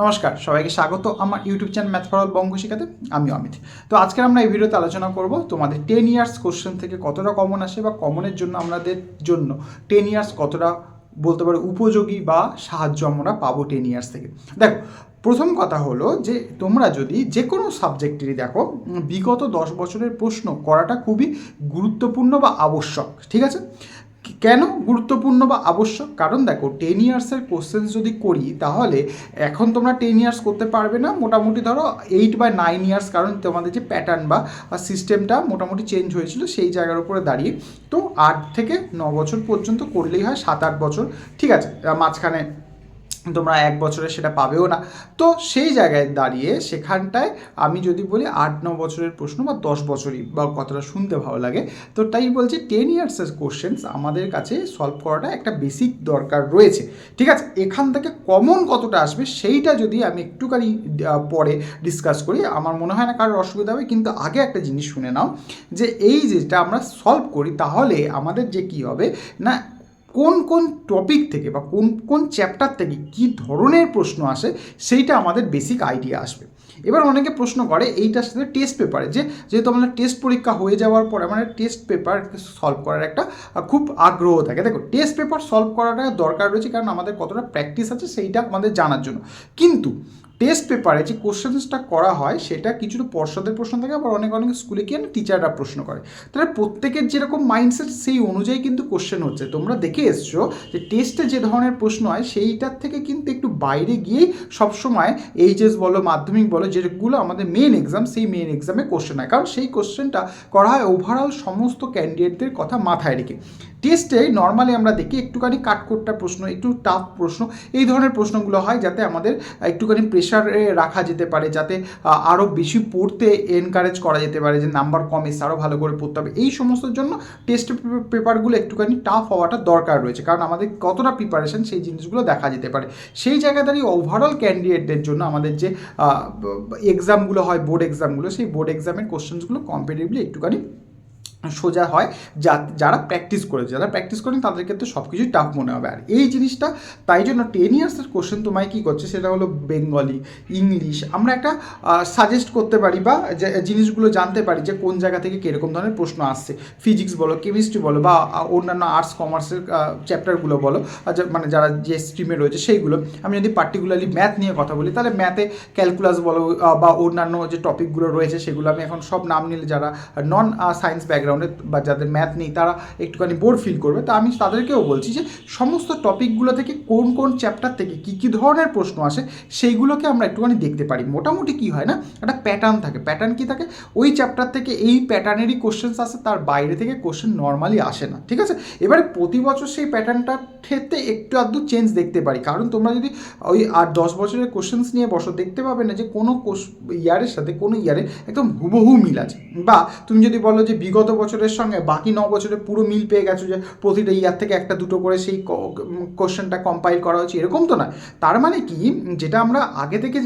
নমস্কার, সবাইকে স্বাগত আমার YouTube channel math for Banga শিখাতে আমি অমিত। তো আজকে আমরা এই ভিডিওতে আলোচনা করব তোমাদের টেন ইয়ার্স কোশ্চেন থেকে কতটা কমন আসে বা কমনের জন্য আমাদের জন্য টেন ইয়ার্স কতটা বলতে পারো উপযোগী বা সাহায্য আমরা পাবো টেন ইয়ার্স থেকে। দেখো, প্রথম কথা হলো যে তোমরা যদি যে কোনো সাবজেক্টেরই দেখো বিগত দশ বছরের প্রশ্ন করাটা খুবই গুরুত্বপূর্ণ বা আবশ্যক, ঠিক আছে? কেন গুরুত্বপূর্ণ বা আবশ্যক? কারণ দেখো টেন ইয়ার্সের কোশ্চেন যদি করি, তাহলে এখন তোমরা টেন ইয়ার্স করতে পারবে না। মোটামুটি ধরো এইট বা নাইন ইয়ার্স কারণ তোমাদের যে প্যাটার্ন বা সিস্টেমটা মোটামুটি চেঞ্জ হয়েছিল, সেই জায়গার উপরে দাঁড়িয়ে। তো আট থেকে ন বছর পর্যন্ত করলেই হয়, সাত আট বছর। ঠিক আছে মাঝখানে তোমরা এক বছরে সেটা পাবেও না। তো সেই জায়গায় দাঁড়িয়ে সেখানটায় আমি যদি বলি আট, ন বছরের প্রশ্ন বা দশ বছরই বা কতটা শুনতে ভালো লাগে, তো তাই বলছি টেন ইয়ার্সের কোশ্চেন্স আমাদের কাছে সলভ করাটা একটা বেসিক দরকার রয়েছে। ঠিক আছে, এখান থেকে কমন কতটা আসবে সেইটা যদি আমি একটুখানি পরে ডিসকাস করি, আমার মনে হয় না কারোর অসুবিধা হবে, কিন্তু আগে একটা জিনিস শুনে নাও যে এই যেটা আমরা সলভ করি, তাহলে আমাদের যে কি হবে না কোন কোন টপিক থেকে বা কোন কোন চ্যাপ্টার থেকে কি ধরনের প্রশ্ন আসে সেইটা আমাদের বেসিক আইডিয়া আসবে। এবার অনেকে প্রশ্ন করে এইটার সাথে টেস্ট পেপারে যে যেহেতু আমাদের টেস্ট পরীক্ষা হয়ে যাওয়ার পরে আমাদের টেস্ট পেপার সলভ করার একটা খুব আগ্রহ থাকে। দেখো টেস্ট পেপার সলভ করাটা দরকার রয়েছে কারণ আমাদের কতটা প্র্যাকটিস আছে সেইটা আমাদের জানার জন্য। কিন্তু টেস্ট পেপারে যে কোশ্চেন্সটা করা হয়, সেটা কিছুটা পর্ষদের প্রশ্ন থাকে, আবার অনেক অনেক স্কুলে গিয়ে না টিচাররা প্রশ্ন করে। তাহলে প্রত্যেকের যেরকম মাইন্ডসেট সেই অনুযায়ী কিন্তু কোশ্চেন হচ্ছে। তোমরা দেখে এসছো যে টেস্টে যে ধরনের প্রশ্ন হয়, সেইটার থেকে কিন্তু একটু বাইরে গিয়েই সবসময় এইচএস বলো, মাধ্যমিক বলো, যেগুলো আমাদের মেন এক্সাম সেই মেন এক্সামে কোশ্চেন হয়। কারণ সেই কোশ্চেনটা করা হয় ওভারঅল সমস্ত ক্যান্ডিডেটদের কথা মাথায় রেখে। টেস্টে নর্মালি আমরা দেখি একটুখানি কাটকোট্টা প্রশ্ন, একটু টাফ প্রশ্ন, এই ধরনের প্রশ্নগুলো হয় যাতে আমাদের একটুখানি প্রেশারে রাখা যেতে পারে, যাতে আরও বেশি পড়তে এনকারেজ করা যেতে পারে যে নাম্বার কম এসে আরও ভালো করে পড়তে হবে। এই সমস্তর জন্য টেস্ট পেপারগুলো একটুখানি টাফ হওয়াটা দরকার রয়েছে। কারণ আমাদের কতটা প্রিপারেশন সেই জিনিসগুলো দেখা যেতে পারে। সেই জায়গা দাঁড়িয়ে ওভারঅল ক্যান্ডিডেটদের জন্য আমাদের যে এক্সামগুলো হয় বোর্ড এক্সামগুলো সেই বোর্ড এক্সামের কোশ্চেন্সগুলো কম্পিটিভলি একটুখানি সোজা হয়, যা, যারা প্র্যাকটিস করেছে। যারা প্র্যাকটিস করেন, তাদের ক্ষেত্রে সব কিছুই টাফ মনে হবে। আর এই জিনিসটা, তাই জন্য টেন ইয়ার্সের কোশ্চেন তোমায় কী করছে, সেটা হলো বেঙ্গলি ইংলিশ আমরা একটা সাজেস্ট করতে পারি বা জিনিসগুলো জানতে পারি যে, কোন জায়গা থেকে কীরকম ধরনের প্রশ্ন আসছে। ফিজিক্স বলো কেমিস্ট্রি বলো, বা অন্যান্য আর্টস কমার্সের চ্যাপ্টারগুলো বলো মানে যারা যে স্ট্রিমে রয়েছে, সেইগুলো। আমি যদি পার্টিকুলারলি ম্যাথ নিয়ে কথা বলি, তাহলে ম্যাথে ক্যালকুলাস বলো বা অন্যান্য যে টপিকগুলো রয়েছে, সেগুলো আমি এখন সব নাম নিলে যারা নন সায়েন্স ব্যাকগ্রাউন্ডে বা যাদের ম্যাথ নেই তারা একটুখানি বোর ফিল করবে। তা আমি তাদেরকেও বলছি যে, সমস্ত টপিকগুলো থেকে কোন কোন চ্যাপ্টার থেকে কী কী ধরনের প্রশ্ন আসে, সেইগুলোকে আমরা একটুখানি দেখতে পারি। মোটামুটি কি হয় না, একটা প্যাটার্ন থাকে। প্যাটার্ন কি থাকে? ওই চ্যাপ্টার থেকে এই প্যাটার্নেরই কোশ্চেন্স আসে, তার বাইরে থেকে কোশ্চেন নর্মালি আসে না। ঠিক আছে? এবারে প্রতি বছর সেই প্যাটার্নটার ক্ষেত্রে একটু আধটু চেঞ্জ দেখতে পারি। কারণ তোমরা যদি ওই আর দশ বছরের কোশ্চেন্স নিয়ে বসো, দেখতে পাবে না যে কোনো কোশ ইয়ারের সাথে কোনো ইয়ারে একদম হুবহু মিল আছে। বা তুমি যদি বলো যে বিগত বছরের সঙ্গে বাকি ন বছরে পুরো মিল পেয়ে গেছো যে প্রতিটা ইয়ার থেকে একটা দুটো করে সেই কোশ্চেনটা কম্পাইল করা হচ্ছে। এরকম তো নয় তার মানে কি? যেটা আমরা আগে থেকে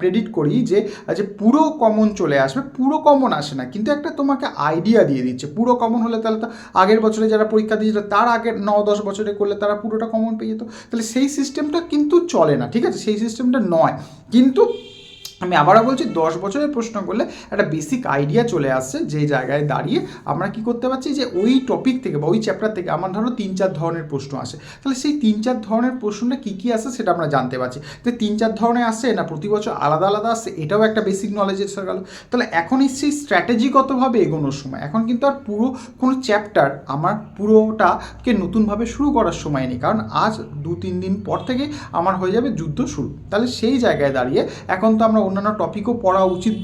প্রেডিক্ট করি যে যে পুরো কমন চলে আসবে, পুরো কমন আসে না। কিন্তু একটা তোমাকে আইডিয়া দিয়ে দিচ্ছে। পুরো কমন হলে তাহলে তো আগের বছরে যারা পরীক্ষা দিয়েছিল, তার আগের ন, দশ বছরে করলে তারা পুরোটা কমন পেয়ে যেত। তাহলে সেই সিস্টেমটা কিন্তু চলে না, ঠিক আছে? সেই সিস্টেমটা নয়। কিন্তু আমি আবারও বলছি, দশ বছরের প্রশ্ন করলে একটা বেসিক আইডিয়া চলে আসছে যে জায়গায় দাঁড়িয়ে আমরা কি করতে পারছি যে ওই টপিক থেকে বা ওই চ্যাপ্টার থেকে আমার ধরো তিন চার ধরনের প্রশ্ন আসে। তাহলে সেই তিন চার ধরনের প্রশ্নটা কী কী আসে সেটা আমরা জানতে পারছি। তো তিন চার ধরনের আসছে, না প্রতি বছর আলাদা আলাদা আসছে, এটাও একটা বেসিক নলেজ এসে গেল তাহলে এখন সেই স্ট্র্যাটেজিগতভাবে এগোনোর সময়, এখন কিন্তু আর পুরো কোনো চ্যাপ্টার আমার পুরোটাকে নতুনভাবে শুরু করার সময় নেই। কারণ আজ দু তিন দিন পর থেকে আমার হয়ে যাবে যুদ্ধ শুরু। তাহলে সেই জায়গায় দাঁড়িয়ে এখন তো আমরা অন্যান্য টপিকও পড়া উচিত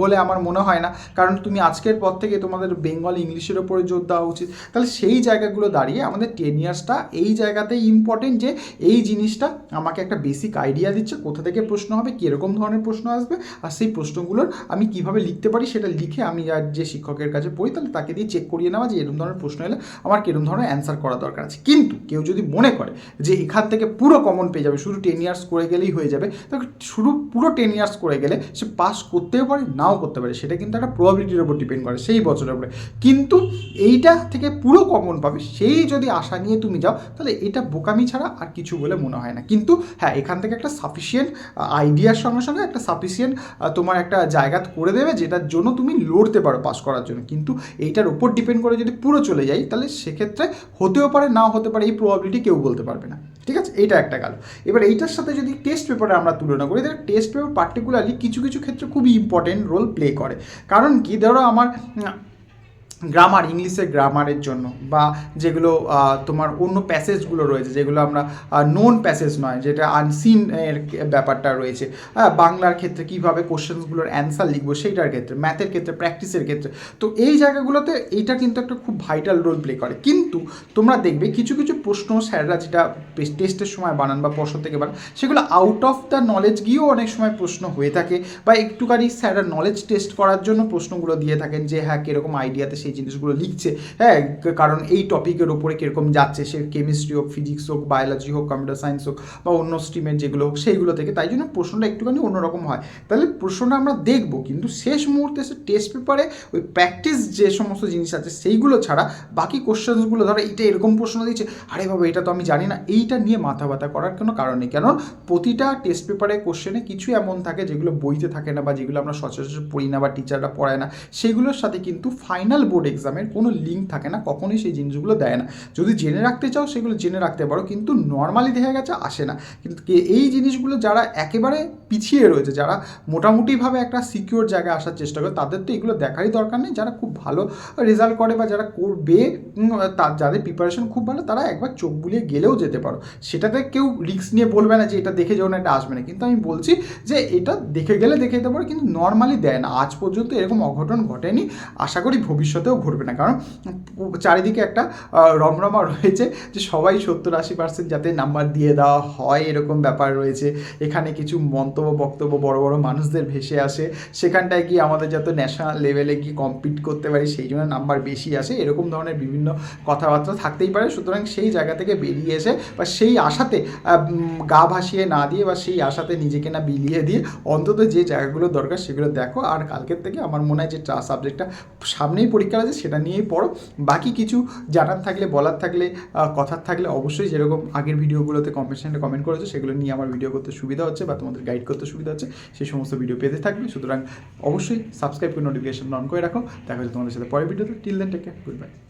বলে আমার মনে হয় না। কারণ তুমি আজকের পর থেকে তোমাদের বেঙ্গল ইংলিশের ওপরে জোর দেওয়া উচিত। তাহলে সেই জায়গাগুলো দাঁড়িয়ে আমাদের টেন ইয়ার্সটা এই জায়গাতেই ইম্পর্টেন্ট যে এই জিনিসটা আমাকে একটা বেসিক আইডিয়া দিচ্ছে, কোথা থেকে প্রশ্ন হবে, কীরকম ধরনের প্রশ্ন আসবে, আর সেই প্রশ্নগুলোর আমি কীভাবে লিখতে পারি সেটা লিখে আমি আর যে শিক্ষকের কাছে পড়ি তাহলে তাকে দিয়ে চেক করিয়ে নেওয়া যে এরকম ধরনের প্রশ্ন এলে আমার কীরকম ধরনের অ্যান্সার করা দরকার আছে। কিন্তু কেউ যদি মনে করে যে এখান থেকে পুরো কমন পেয়ে যাবে, শুধু টেন ইয়ার্স করে গেলেই হয়ে যাবে, তাহলে শুরু, পুরো টেন ইয়ার্স ইয়ার্স করে গেলে সে পাস করতেও পারে, নাও করতে পারে। সেটা কিন্তু একটা প্রবাবিলিটির উপর ডিপেন্ড করে, সেই বছরের উপরে। কিন্তু এইটা থেকে পুরো কমন পাবে, সেই যদি আশা নিয়ে তুমি যাও, তাহলে এটা বোকামি ছাড়া আর কিছু বলে মনে হয় না। কিন্তু হ্যাঁ এখান থেকে একটা সাফিসিয়েন্ট আইডিয়ার সঙ্গে সঙ্গে একটা সাফিসিয়েন্ট তোমার একটা জায়গা করে দেবে, যেটার জন্য তুমি লড়তে পারো পাস করার জন্য। কিন্তু এইটার উপর ডিপেন্ড করে যদি পুরো চলে যাই, তাহলে সেক্ষেত্রে হতেও পারে, নাও হতে পারে, এই প্রবাবিলিটি কেউ বলতে পারবে না। ঠিক আছে? এইটা একটা গেল। এবার এইটার সাথে যদি টেস্ট পেপারে আমরা তুলনা করি তাহলে টেস্ট পেপার পার্টিকুলারলি কিছু কিছু ক্ষেত্রে খুবই ইম্পর্টেন্ট রোল প্লে করে। কারণ কি? ধরো আমার গ্রামার ইংলিশের গ্রামারের জন্য বা যেগুলো তোমার অন্য প্যাসেজগুলো রয়েছে যেগুলো আমরা নোন প্যাসেজ নয় যেটা আনসিন এর ব্যাপারটা রয়েছে। হ্যাঁ, বাংলার ক্ষেত্রে কীভাবে কোশ্চেন্সগুলোর অ্যান্সার লিখব সেইটার ক্ষেত্রে ম্যাথের ক্ষেত্রে প্র্যাকটিসের ক্ষেত্রে তো এই জায়গাগুলোতে এইটা কিন্তু একটা খুব ভাইটাল রোল প্লে করে। কিন্তু তোমরা দেখবে কিছু কিছু প্রশ্ন স্যাররা যেটা টেস্টের সময় বানান বা প্রশ্ন থেকে বানান সেগুলো আউট অফ দ্য নলেজ গিয়েও অনেক সময় প্রশ্ন হয়ে থাকে বা একটুখানি স্যাররা নলেজ টেস্ট করার জন্য প্রশ্নগুলো দিয়ে থাকেন যে হ্যাঁ কীরকম আইডিয়াতে সেই জিনিসগুলো লিখছে। হ্যাঁ কারণ এই টপিকের ওপরে কীরকম যাচ্ছে, সে কেমিস্ট্রি হোক ফিজিক্স হোক বায়োলজি হোক কম্পিউটার সায়েন্স হোক, বা অন্য স্ট্রিমের যেগুলো হোক, সেইগুলো থেকে তাই জন্য প্রশ্নটা একটুখানি অন্যরকম হয়। তাহলে প্রশ্নটা আমরা দেখব, কিন্তু শেষ মুহূর্তে সে টেস্ট পেপারে ওই প্র্যাকটিস যে সমস্ত জিনিস আছে, সেইগুলো ছাড়া বাকি কোশ্চেন্সগুলো ধরো এটা এরকম প্রশ্ন দিচ্ছে, আরে বাবা, এটা তো আমি জানি না। এইটা নিয়ে মাথা ব্যথা করার কোনো কারণ নেই। কারণ প্রতিটা টেস্ট পেপারে কোশ্চেনে কিছু এমন থাকে যেগুলো বইতে থাকে না, বা যেগুলো আমরা সচরাচর পড়ি না, বা টিচাররা পড়ায় না। সেগুলোর সাথে কিন্তু ফাইনাল বোর্ড এক্সামের কোনো লিঙ্ক থাকে না, কখনোই সেই জিনিসগুলো দেয় না। যদি জেনে রাখতে চাও, সেগুলো জেনে রাখতে পারো, কিন্তু নর্মালি দেখা গেছে আসে না। কিন্তু এই জিনিসগুলো যারা একেবারে পিছিয়ে রয়েছে, যারা মোটামুটিভাবে একটা সিকিউর জায়গায় আসার চেষ্টা করে, তাদের তো এগুলো দেখারই দরকার নেই। যারা খুব ভালো রেজাল্ট করে বা যারা করবে তার যাদের প্রিপারেশন খুব ভালো, তারা একবার চোখ বুলিয়ে গেলেও যেতে পারো। সেটাতে কেউ রিস্ক নিয়ে বলবে না যে এটা দেখে যাও না, এটা আসবে না। কিন্তু আমি বলছি যে এটা দেখে গেলে দেখে যেতে পারো, কিন্তু নর্মালি দেয় না। আজ পর্যন্ত এরকম অঘটন ঘটেনি। আশা করি ভবিষ্যতেও ঘটবে না। কারণ চারিদিকে একটা রমরমা রয়েছে যে সবাই সত্তর আশি পার্সেন্ট যাতে নাম্বার দিয়ে দেওয়া হয় এরকম ব্যাপার রয়েছে। এখানে কিছু মন্তব্য, বক্তব্য বড় বড় মানুষদের ভেসে আসে। সেখানটায় গিয়ে আমাদের যাতে ন্যাশনাল লেভেলে গিয়ে কম্পিট করতে পারি, সেই জন্য নাম্বার বেশি আসে। এরকম ধরনের বিভিন্ন কথাবার্তা থাকতেই পারে। সুতরাং সেই জায়গা থেকে বেরিয়ে এসে বা সেই আশাতে গা ভাসিয়ে না দিয়ে বা সেই আশাতে নিজেকে না বিলিয়ে দিয়ে অন্তত যে জায়গাগুলো দরকার সেগুলো দেখো। আর কালকের থেকে আমার মনে হয় যে সাবজেক্টটা সামনেই পরীক্ষা আছে সেটা নিয়েই পড়ো। বাকি কিছু জানার থাকলে, বলার থাকলে কথার থাকলে অবশ্যই যেরকম আগের ভিডিওগুলোতে কমেন্ট কমেন্ট করেছ, সেগুলো নিয়ে আমার ভিডিও করতে সুবিধা হচ্ছে বা তোমাদের গাইড করতে সুবিধা হচ্ছে, সেই সমস্ত ভিডিও পেতে থাকবে। সুতরাং অবশ্যই সাবস্ক্রাইব করে নোটিফিকেশন অন করে রাখো। দেখা হচ্ছে তোমাদের সাথে পরের ভিডিওতে till then take good bye